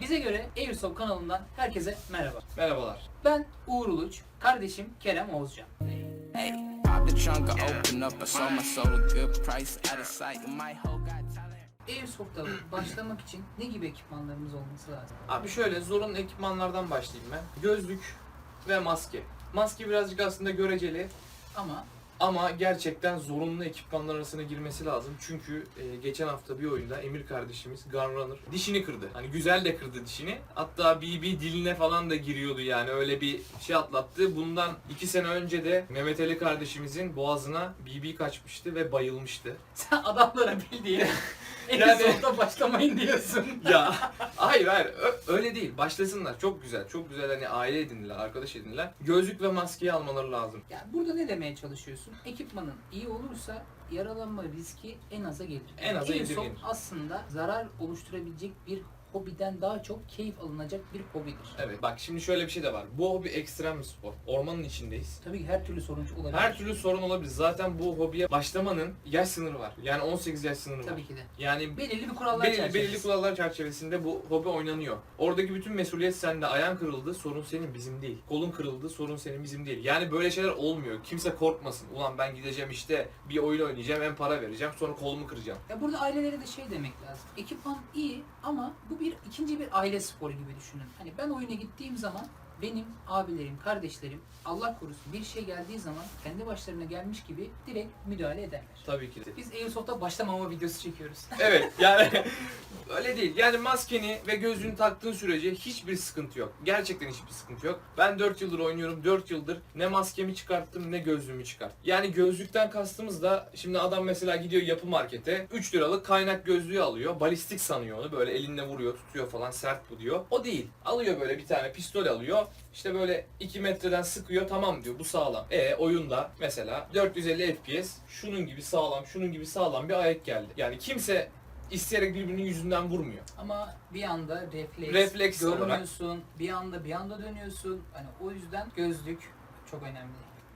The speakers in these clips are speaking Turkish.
Bize göre Airsoft kanalından herkese merhaba. Merhabalar. Ben Uğur Uluç, kardeşim Kerem Oğuzcan. Talent. Airsoft'a başlamak için ne gibi ekipmanlarımız olması lazım? Abi şöyle zorunlu ekipmanlardan başlayayım ben. Gözlük ve maske. Maske birazcık aslında göreceli Ama ama gerçekten zorunlu ekipmanlar arasına girmesi lazım. Çünkü e, geçen hafta bir oyunda Emir kardeşimiz Gunrunner dişini kırdı. Hani güzel de kırdı dişini. Hatta BB diline falan da giriyordu yani öyle bir şey atlattı. Bundan iki sene önce de Mehmet Ali kardeşimizin boğazına BB kaçmıştı ve bayılmıştı. sen adamlara bildiğin Yani- Airsoft'a başlamayın diyorsun. ya hayır hayır Ö- öyle değil. Başlasınlar. Çok güzel. Çok güzel hani aile edindiler, arkadaş edindiler. Gözlük ve maskeyi almaları lazım. Yani burada ne demeye çalışıyorsun? Ekipmanın iyi olursa yaralanma riski en aza gelir. En aza indirgenir. aslında zarar oluşturabilecek bir hobiden daha çok keyif alınacak bir hobidir. Evet bak şimdi şöyle bir şey de var. Bu hobi ekstrem bir spor. Ormanın içindeyiz. Tabii ki her türlü sonuç olabilir. Her türlü sorun olabilir. Zaten bu hobiye başlamanın yaş sınırı var. Yani 18 yaş sınırı var. Tabii ki de. Yani Belirli bir kurallar belirli, çerçevesi. belirli kurallar çerçevesinde bu hobi oynanıyor. Oradaki bütün mesuliyet sende. Ayağın kırıldı, sorun senin bizim değil. Kolun kırıldı, sorun senin bizim değil. Yani böyle şeyler olmuyor. Kimse korkmasın. Ulan ben gideceğim işte bir oyun oynayacağım, hem para vereceğim, sonra kolumu kıracağım. Ya burada ailelere de şey demek lazım. Ekipman iyi ama bu bir ikinci bir aile sporu gibi düşünün. Hani ben oyuna gittiğim zaman benim abilerim, kardeşlerim Allah korusun bir şey geldiği zaman kendi başlarına gelmiş gibi direkt müdahale ederler. Tabii ki de. Biz Airsoft'a başlamama videosu çekiyoruz. Evet yani öyle değil. Yani maskeni ve gözlüğünü taktığın sürece hiçbir sıkıntı yok. Gerçekten hiçbir sıkıntı yok. Ben 4 yıldır oynuyorum. 4 yıldır ne maskemi çıkarttım ne gözlüğümü çıkarttım. Yani gözlükten kastımız da şimdi adam mesela gidiyor yapı markete 3 liralık kaynak gözlüğü alıyor. Balistik sanıyor onu. Böyle elinle vuruyor, tutuyor falan sert bu diyor. O değil. Alıyor böyle bir tane pistol alıyor. İşte böyle 2 metreden sıkıyor tamam diyor bu sağlam. E oyunda mesela 450 FPS şunun gibi sağlam şunun gibi sağlam bir ayak geldi. Yani kimse isteyerek birbirinin yüzünden vurmuyor. Ama bir anda refleks, Refleks görmüyorsun, bir anda bir anda dönüyorsun. Hani o yüzden gözlük çok önemli.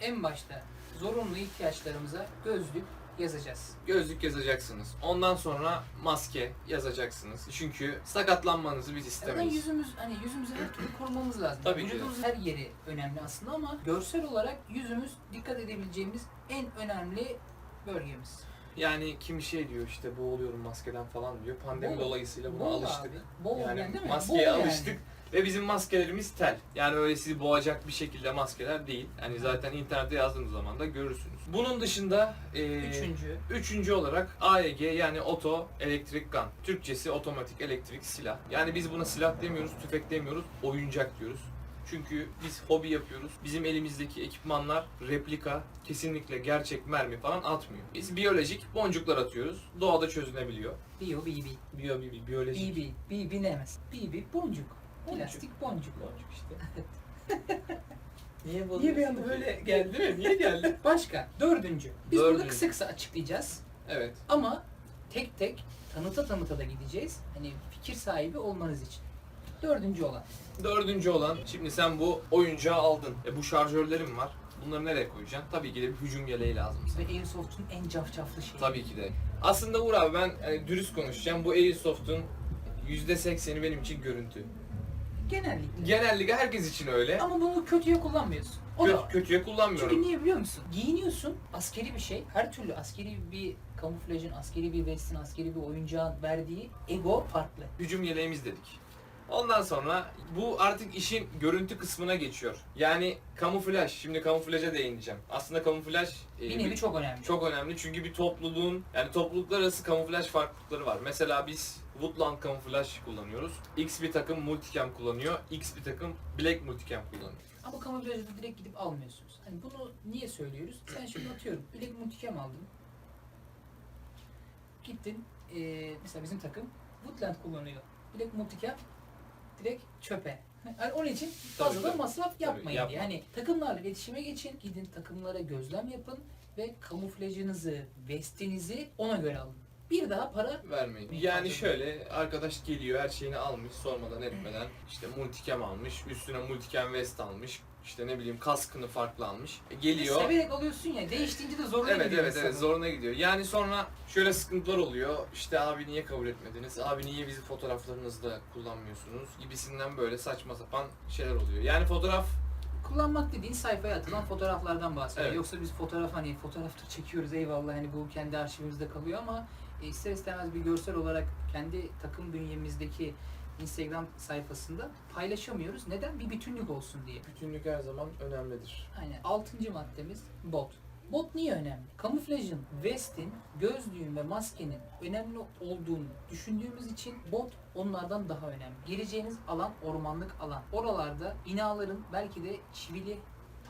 En başta zorunlu ihtiyaçlarımıza gözlük yazacağız. Gözlük yazacaksınız. Ondan sonra maske yazacaksınız. Çünkü sakatlanmanızı biz istemeyiz. yüzümüz hani yüzümüzü her türlü korumamız lazım. Tabii ki. Vücudumuzun her yeri önemli aslında ama görsel olarak yüzümüz dikkat edebileceğimiz en önemli bölgemiz. Yani kim şey diyor işte boğuluyorum maskeden falan diyor. Pandemi Bol- dolayısıyla buna bol alıştık. abi. Bol Yani yani, değil mi? maskeye Bol yani. Ve bizim maskelerimiz tel. Yani öyle sizi boğacak bir şekilde maskeler değil. Yani zaten internette yazdığınız zaman da görürsünüz. Bunun dışında e, Üçüncü. Üçüncü olarak AEG yani Oto Elektrik Gun. Türkçesi otomatik elektrik silah. Yani biz buna silah demiyoruz, tüfek demiyoruz, oyuncak diyoruz. Çünkü biz hobi yapıyoruz. Bizim elimizdeki ekipmanlar replika, kesinlikle gerçek mermi falan atmıyor. Biz biyolojik boncuklar atıyoruz. Doğada çözünebiliyor. Bio, BB. Biyo, bi- bi- biyolojik. BB. BB ne mesela? BB boncuk. Plastik boncuk. Boncuk işte. Niye Niye bir anda böyle geldi mi? Niye geldi? Başka. Dördüncü. Biz burada Dördüncü. kısa kısa açıklayacağız. Evet. Ama tek tek tanıta tanıta da gideceğiz. Hani fikir sahibi olmanız için. Dördüncü olan. Dördüncü olan, şimdi sen bu oyuncağı aldın. E bu şarjörlerim var. Bunları nereye koyacaksın? Tabii ki de bir hücum yeleği lazım. Ve Airsoft'un en cafcaflı şeyi. Tabii ki de. Aslında Uğur abi ben yani dürüst konuşacağım. Bu Airsoft'un %80'i benim için görüntü. Genellikle. Genellikle herkes için öyle. Ama bunu kötüye kullanmıyorsun. O da Kö- var. kötüye kullanmıyorum. Çünkü niye biliyor musun? Giyiniyorsun, askeri bir şey. Her türlü askeri bir kamuflajın, askeri bir vestin, askeri bir oyuncağın verdiği ego farklı. Hücum yeleğimiz dedik. Ondan sonra bu artık işin görüntü kısmına geçiyor. Yani kamuflaj. Şimdi kamuflaja değineceğim. Aslında kamuflaj e, Bir nevi çok önemli. Çok önemli çünkü bir topluluğun yani topluluklar arası kamuflaj farklılıkları var. Mesela biz Woodland kamuflaj kullanıyoruz. X bir takım multicam kullanıyor. X bir takım black multicam kullanıyor. Ama kamuflajı da direkt gidip almıyorsunuz. Hani bunu niye söylüyoruz? Sen şimdi atıyorum bilek multicam aldın. Gittin eee, mesela bizim takım Woodland kullanıyor. Bilek multicam direkt çöpe. Yani onun için fazla da tabii. masraf yapmayın yapma. diye. Hani takımlarla iletişime geçin, gidin takımlara gözlem yapın ve kamuflajınızı, vestinizi ona göre alın. Bir daha para Vermeyin. Yani şöyle arkadaş geliyor her şeyini almış sormadan etmeden işte multicam almış üstüne multicam vest almış işte ne bileyim kaskını farklı almış. E, geliyor. Severek alıyorsun ya. Değiştiğince de zoruna Evet gidiyor evet evet insanın. zoruna gidiyor. Yani sonra şöyle sıkıntılar oluyor. İşte abi niye kabul etmediniz? Abi niye bizi fotoğraflarınızda kullanmıyorsunuz? Gibisinden böyle saçma sapan şeyler oluyor. Yani fotoğraf Kullanmak dediğin sayfaya atılan fotoğraflardan bahsediyor. Evet. Yoksa biz fotoğraf hani fotoğraftır çekiyoruz eyvallah hani bu kendi arşivimizde kalıyor ama ister istemez bir görsel olarak kendi takım bünyemizdeki Instagram sayfasında paylaşamıyoruz. Neden? Bir bütünlük olsun diye. bütünlük her zaman önemlidir. Aynen. Altıncı maddemiz bot. Bot niye önemli? Kamuflajın, vestin, gözlüğün ve maskenin önemli olduğunu düşündüğümüz için bot onlardan daha önemli. Gireceğiniz alan ormanlık alan. Oralarda binaların belki de çivili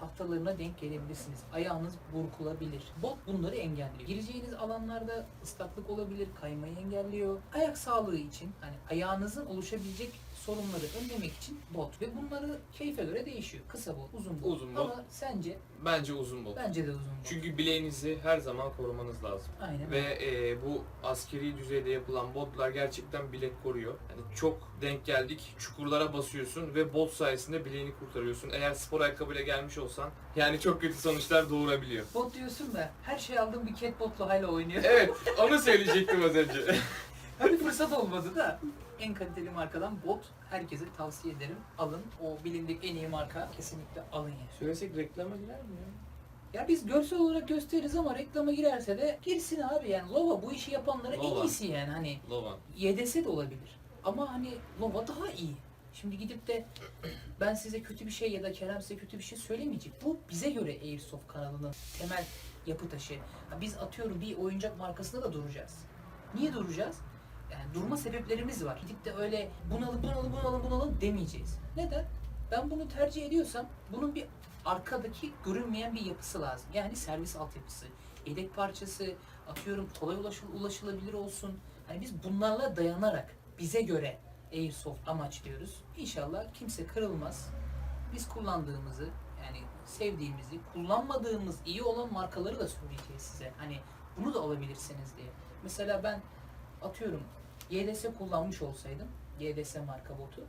tahtalarına denk gelebilirsiniz. Ayağınız burkulabilir. Bot bunları engelliyor. Gireceğiniz alanlarda ıslaklık olabilir, kaymayı engelliyor. Ayak sağlığı için hani ayağınızın oluşabilecek sorunları önlemek için bot ve bunları keyfe göre değişiyor. Kısa bot, uzun bot. Uzun bot. Ama sence Bence uzun bot. bence de uzun bot. Çünkü bileğinizi her zaman korumanız lazım. Aynen. Ve e, bu askeri düzeyde yapılan botlar gerçekten bilek koruyor. Yani çok denk geldik. Çukurlara basıyorsun ve bot sayesinde bileğini kurtarıyorsun. Eğer spor ayakkabıyla gelmiş olsan yani çok kötü sonuçlar doğurabiliyor. Bot diyorsun da her şey aldığım bir catbotla hala oynuyor. Evet, onu söyleyecektim az önce. bir fırsat olmadı da. En kaliteli markadan bot herkese tavsiye ederim. Alın. O bilindik en iyi marka. Kesinlikle alın yani. Söylesek reklama girer mi ya? Ya biz görsel olarak gösteririz ama reklama girerse de girsin abi yani. Lova bu işi yapanların en Lova. iyisi yani. Hani Lovan. YDS de olabilir. Ama hani Nova daha iyi. Şimdi gidip de ben size kötü bir şey ya da Kerem size kötü bir şey söylemeyecek. Bu bize göre Airsoft kanalının temel yapı taşı. Biz atıyorum bir oyuncak markasında da duracağız. Niye duracağız? Durma sebeplerimiz var. Gidip de öyle bunalım bunalım bunalım bunalım demeyeceğiz. Neden? Ben bunu tercih ediyorsam bunun bir arkadaki görünmeyen bir yapısı lazım. Yani servis altyapısı, yedek parçası, atıyorum kolay ulaşıl- ulaşılabilir olsun. Hani biz bunlarla dayanarak bize göre Airsoft amaçlıyoruz. İnşallah kimse kırılmaz. Biz kullandığımızı yani sevdiğimizi, kullanmadığımız iyi olan markaları da söyleyeceğiz size. Hani bunu da alabilirsiniz diye. Mesela ben atıyorum YDS kullanmış olsaydım, YDS marka botu,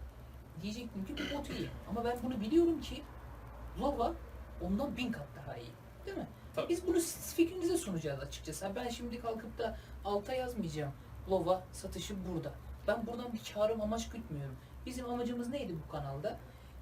diyecektim ki bu bot iyi. Ama ben bunu biliyorum ki Lova ondan bin kat daha iyi. Değil mi? Tabii. Biz bunu siz fikrinize sunacağız açıkçası. Ben şimdi kalkıp da alta yazmayacağım. Lova satışı burada. Ben buradan bir karım amaç gütmüyorum. Bizim amacımız neydi bu kanalda?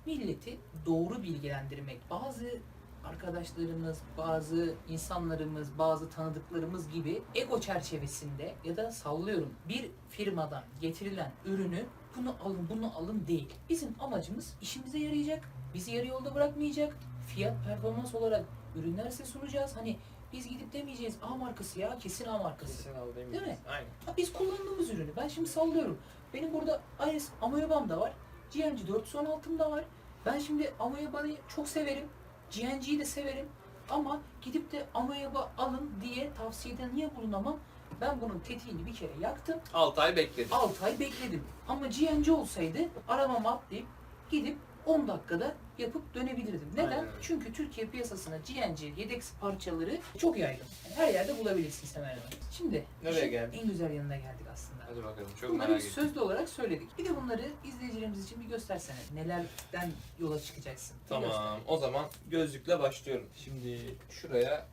Milleti doğru bilgilendirmek. Bazı arkadaşlarımız, bazı insanlarımız, bazı tanıdıklarımız gibi ego çerçevesinde ya da sallıyorum bir firmadan getirilen ürünü bunu alın bunu alın değil. Bizim amacımız işimize yarayacak, bizi yarı yolda bırakmayacak, fiyat performans olarak ürünler size sunacağız. Hani biz gidip demeyeceğiz A markası ya kesin A markası. Kesin al Değil mi? Aynen. Ha, biz kullandığımız ürünü. Ben şimdi sallıyorum. Benim burada Iris Amoebam da var. GNG 416'm da var. Ben şimdi Amoebam'ı çok severim. GNG'yi de severim. Ama gidip de Amoeba alın diye tavsiyede niye bulunamam? Ben bunun tetiğini bir kere yaktım. 6 ay bekledim. 6 ay bekledim. Ama GNG olsaydı aramamı atlayıp gidip 10 dakikada yapıp dönebilirdim. Neden? Aynen. Çünkü Türkiye piyasasına GNG yedek parçaları çok yaygın. Yani her yerde bulabilirsiniz hemen hemen. Şimdi Nereye geldik? en güzel yanına geldik aslında. Hadi bakalım çok Bunları merak ettim. sözlü olarak söyledik. Bir de bunları izleyicilerimiz için bir göstersene. Nelerden yola çıkacaksın? Bir göster. Tamam o zaman gözlükle başlıyorum. Şimdi şuraya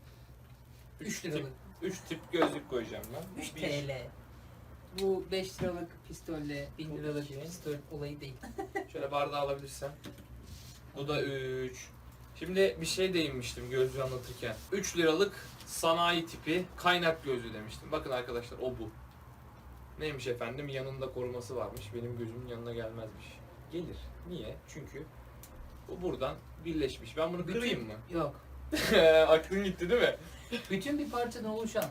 3 3 tip, liralık. 3 tip gözlük koyacağım ben. 3 Bir- TL. Bu 5 liralık pistolle 1000 Bu liralık iki. pistol olayı değil. Şöyle bardağı alabilirsem. Bu da 3. Şimdi bir şey değinmiştim gözlüğü anlatırken. 3 liralık sanayi tipi kaynak gözlüğü demiştim. Bakın arkadaşlar o bu. Neymiş efendim? Yanında koruması varmış. Benim gözümün yanına gelmezmiş. Gelir. Niye? Çünkü bu buradan birleşmiş. Ben bunu Bütün- kırayım mı? Yok. Aklın gitti değil mi? Bütün bir parçadan oluşan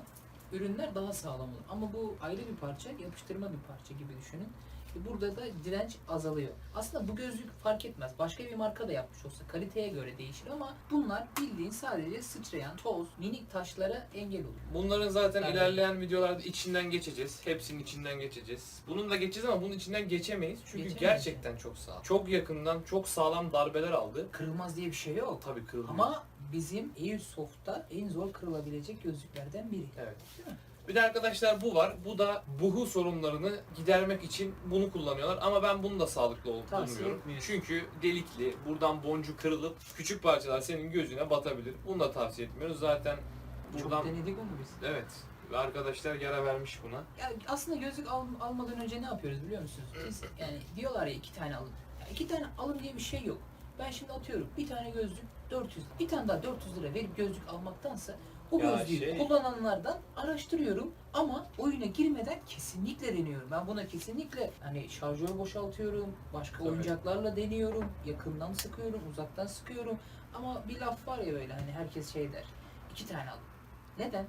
ürünler daha sağlam olur. Ama bu ayrı bir parça, yapıştırma bir parça gibi düşünün. E Burada da direnç azalıyor. Aslında bu gözlük fark etmez. Başka bir marka da yapmış olsa kaliteye göre değişir ama bunlar bildiğin sadece sıçrayan toz, minik taşlara engel olur. Bunların zaten Yani- ilerleyen videolarda içinden geçeceğiz. Hepsinin içinden geçeceğiz. Bunun da geçeceğiz ama bunun içinden geçemeyiz. Çünkü Geçemeyiz gerçekten çok sağlam. Çok yakından çok sağlam darbeler aldı. Kırılmaz diye bir şey yok. Tabii kırıldı. Ama bizim Airsoft'ta en zor kırılabilecek gözlüklerden biri. Evet. Değil mi? Bir de arkadaşlar bu var. Bu da buhu sorunlarını gidermek için bunu kullanıyorlar. Ama ben bunu da sağlıklı olduğunu Tavsiye bulmuyorum. etmiyorsun. Çünkü delikli, buradan boncuk kırılıp küçük parçalar senin gözüne batabilir. Bunu da tavsiye etmiyoruz. Zaten buradan Çok denedik onu biz. evet ve arkadaşlar yara vermiş buna. Ya aslında gözlük al- almadan önce ne yapıyoruz biliyor musunuz? Biz yani diyorlar ya iki tane alın. Ya iki tane alın diye bir şey yok. Ben şimdi atıyorum bir tane gözlük 400, bir tane daha 400 lira verip gözlük almaktansa o Ya gözlüğü şey- kullananlardan araştırıyorum ama oyuna girmeden kesinlikle deniyorum. Ben buna kesinlikle hani şarjör boşaltıyorum, başka Tabii. oyuncaklarla deniyorum, yakından sıkıyorum, uzaktan sıkıyorum. Ama bir laf var ya böyle hani herkes şey der. iki tane alın. Neden?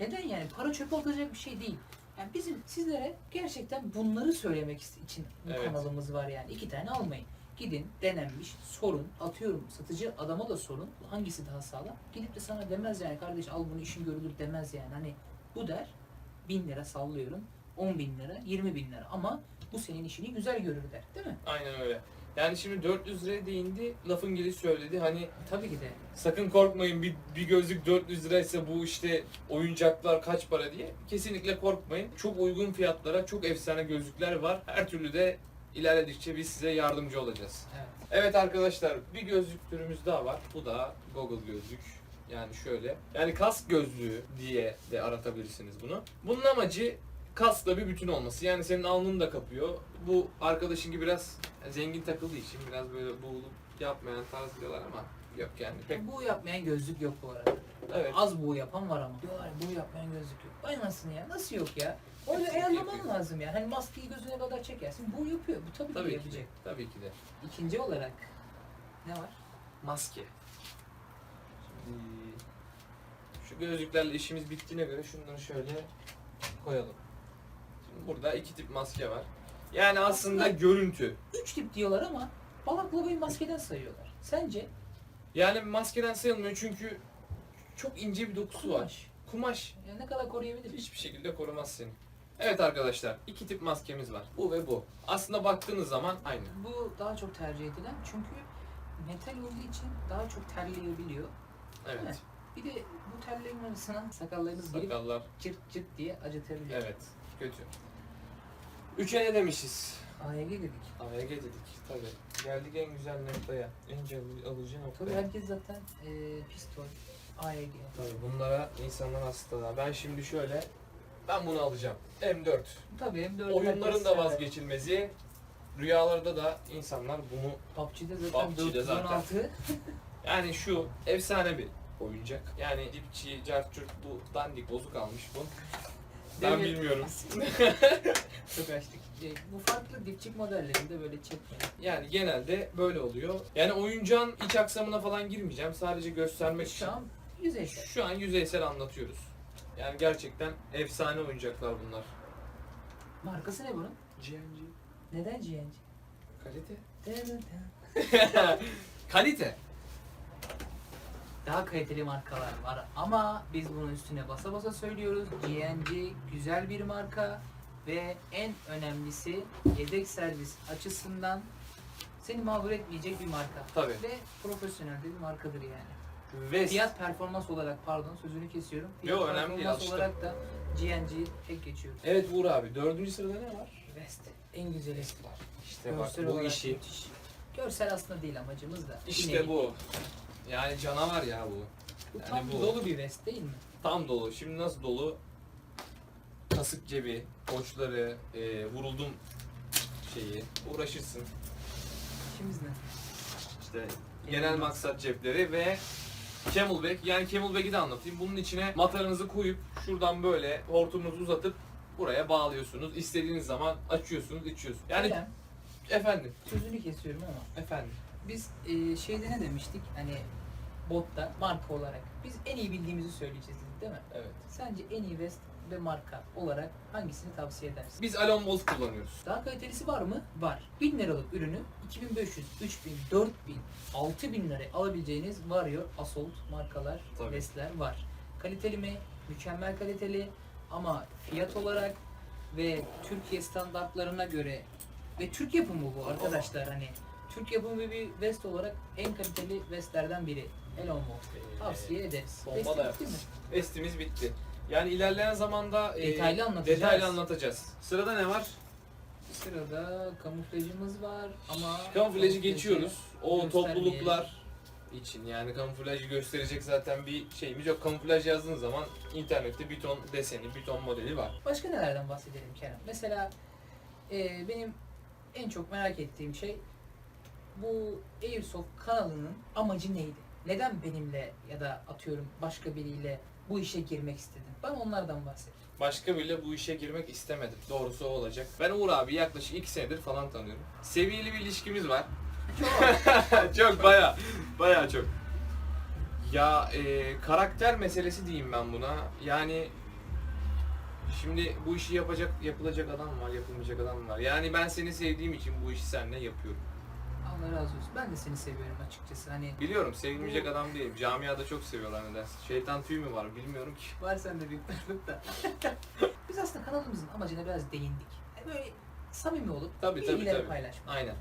Neden yani? Para çöpe atacak bir şey değil. Yani bizim sizlere gerçekten bunları söylemek için bu Evet. kanalımız var yani. İki tane almayın. Gidin denenmiş, sorun, atıyorum satıcı adama da sorun. Hangisi daha sağlam? Gidip de sana demez yani kardeş al bunu işin görülür demez yani. Hani bu der bin lira sallıyorum. 10 bin lira, 20 bin lira ama bu senin işini güzel görür der. Değil mi? Aynen öyle. Yani şimdi 400 liraya değindi, lafın gelişi söyledi. Hani Tabii ki de. sakın korkmayın bir, bir gözlük 400 liraysa bu işte oyuncaklar kaç para diye. Kesinlikle korkmayın. Çok uygun fiyatlara çok efsane gözlükler var. Her türlü de ilerledikçe biz size yardımcı olacağız. Evet. Evet arkadaşlar bir gözlük türümüz daha var. Bu da Google gözlük. Yani şöyle. Yani kask gözlüğü diye de aratabilirsiniz bunu. Bunun amacı kaskla bir bütün olması. Yani senin alnını da kapıyor. Bu arkadaşın gibi biraz zengin takıldığı için biraz böyle buğulup yapmayan tarz diyorlar ama yok yani pek Bu yapmayan gözlük yok bu arada. Evet. Az bu yapan var ama. Diyorlar ya, bu yapmayan gözlük yok. Vay anasını ya. Nasıl yok ya? Onu Hepsi ayarlaman yapıyor. lazım ya. Hani maskeyi gözüne kadar çekersin. Bu yapıyor. Bu tabii, Tabii ki ki de. yapacak. Tabii ki de. İkinci olarak ne var? Maske. Şimdi şu gözlüklerle işimiz bittiğine göre şunları şöyle koyalım. Şimdi burada iki tip maske var. Yani aslında Aslında- görüntü. Üç tip diyorlar ama balaklabayı maskeden sayıyorlar. Sence? Yani maskeden sayılmıyor çünkü çok ince bir dokusu var. Kumaş. Kumaş Ya ne kadar koruyabilir? hiçbir şekilde korumaz seni. Evet arkadaşlar iki tip maskemiz var. Bu ve bu. Aslında baktığınız zaman aynı. Bu daha çok tercih edilen çünkü metal olduğu için daha çok terleyebiliyor. Evet. Evet. Bir de bu terlerin arasına sakallarınız girip Sakallar. cırt cırt diye acıtabiliyor. Evet. Kötü. Üçe ne demişiz? AYG dedik. AYG dedik tabi. Geldik en güzel noktaya. En can alıcı Tabii noktaya. herkes zaten e, pistol, AYG. Tabii bunlara insanlar hasta. Ben şimdi şöyle ben bunu alacağım. M4. Tabii hem de Oyunların da vazgeçilmezi. Rüyalarda da insanlar bunu PUBG'de zaten PUBG'de zaten. 416. yani şu efsane bir oyuncak. Yani dipçi, cartçurt bu dandik bozuk almış bu. Ben Devlet- bilmiyorum. Çok açtık. E, bu farklı dipçik modellerinde böyle çekmeyin. Yani genelde böyle oluyor. Yani oyuncağın iç aksamına falan girmeyeceğim. Sadece göstermek için. An yüzeysel. Şu an yüzeysel anlatıyoruz. Yani gerçekten efsane oyuncaklar bunlar. Markası ne bunun? GNG. Neden GNG? Kalite. Kalite. Daha kaliteli markalar var ama biz bunun üstüne basa basa söylüyoruz. GNG güzel bir marka ve en önemlisi yedek servis açısından seni mağdur etmeyecek bir marka. Tabii. Ve profesyonel bir markadır yani. Ve Fiyat performans olarak pardon sözünü kesiyorum. Fiyat Yo, önemli değil, performans alıştım. olarak da GNG tek geçiyoruz. Evet Uğur abi. Dördüncü sırada ne var? West en güzeli var. İşte bak Görsel bu olarak işi. müthiş. Görsel aslında değil amacımız da. İşte Yine bu. Yani canavar ya bu. Bu Yani tam bu. dolu bir West değil mi? Tam dolu. Şimdi nasıl dolu? Kasık cebi, koçları, e, vuruldum şeyi. Uğraşırsın. İşimiz ne? İşte genel maksat cepleri ve Camelback. Yani Camelback'i de anlatayım. Bunun içine mataranızı koyup şuradan böyle hortumunuzu uzatıp buraya bağlıyorsunuz. İstediğiniz zaman açıyorsunuz, içiyorsunuz. Yani Kerem, efendim, sözünü kesiyorum ama efendim. biz e, şeyde ne demiştik hani botta marka olarak biz en iyi bildiğimizi söyleyeceğiz dedik değil mi? Evet. Sence en iyi West ve marka olarak hangisini tavsiye edersin? Biz Alon Wolf kullanıyoruz. Daha kalitelisi var mı? Var. 1000 liralık ürünü 2500, 3000, 4000, 6000 liraya alabileceğiniz Warrior, Assault markalar, Tabii. West'ler var. Kaliteli mi? Mükemmel kaliteli ama fiyat olarak ve Türkiye standartlarına göre ve Türk yapımı bu arkadaşlar hani Türk yapımı bir West olarak en kaliteli West'lerden biri. Elon Musk. Tavsiye ederiz. Bomba da bitti mi? Vestimiz bitti. Yani ilerleyen zamanda e, Detaylı anlatacağız. detaylı anlatacağız. Sırada ne var? Sırada kamuflajımız var ama Kamuflajı geçiyoruz. O göstermeyelim. topluluklar için yani kamuflajı gösterecek zaten bir şeyimiz yok. Kamuflaj yazdığın zaman internette bir ton deseni, bir ton modeli var. Başka nelerden bahsedelim Kerem? Mesela e, benim en çok merak ettiğim şey bu Airsoft kanalının amacı neydi? Neden benimle ya da atıyorum başka biriyle bu işe girmek istedin? Bana onlardan bahset. Başka biriyle bu işe girmek istemedim. Doğrusu o olacak. Ben Uğur abi yaklaşık 2 senedir falan tanıyorum. Seviyeli bir ilişkimiz var. çok baya baya çok. Ya e, karakter meselesi diyeyim ben buna. Yani şimdi bu işi yapacak yapılacak adam var, yapılmayacak adam var. Yani ben seni sevdiğim için bu işi seninle yapıyorum. Allah razı olsun. Ben de seni seviyorum açıkçası. Hani Biliyorum sevilmeyecek adam değilim. Camiada çok seviyorlar nedense. Şeytan tüyü mü var bilmiyorum ki. var sende bir darlık da. Biz aslında kanalımızın amacına biraz değindik. E, Böyle samimi olup Tabii tabii bilgileri tabii. paylaşmak. Aynen.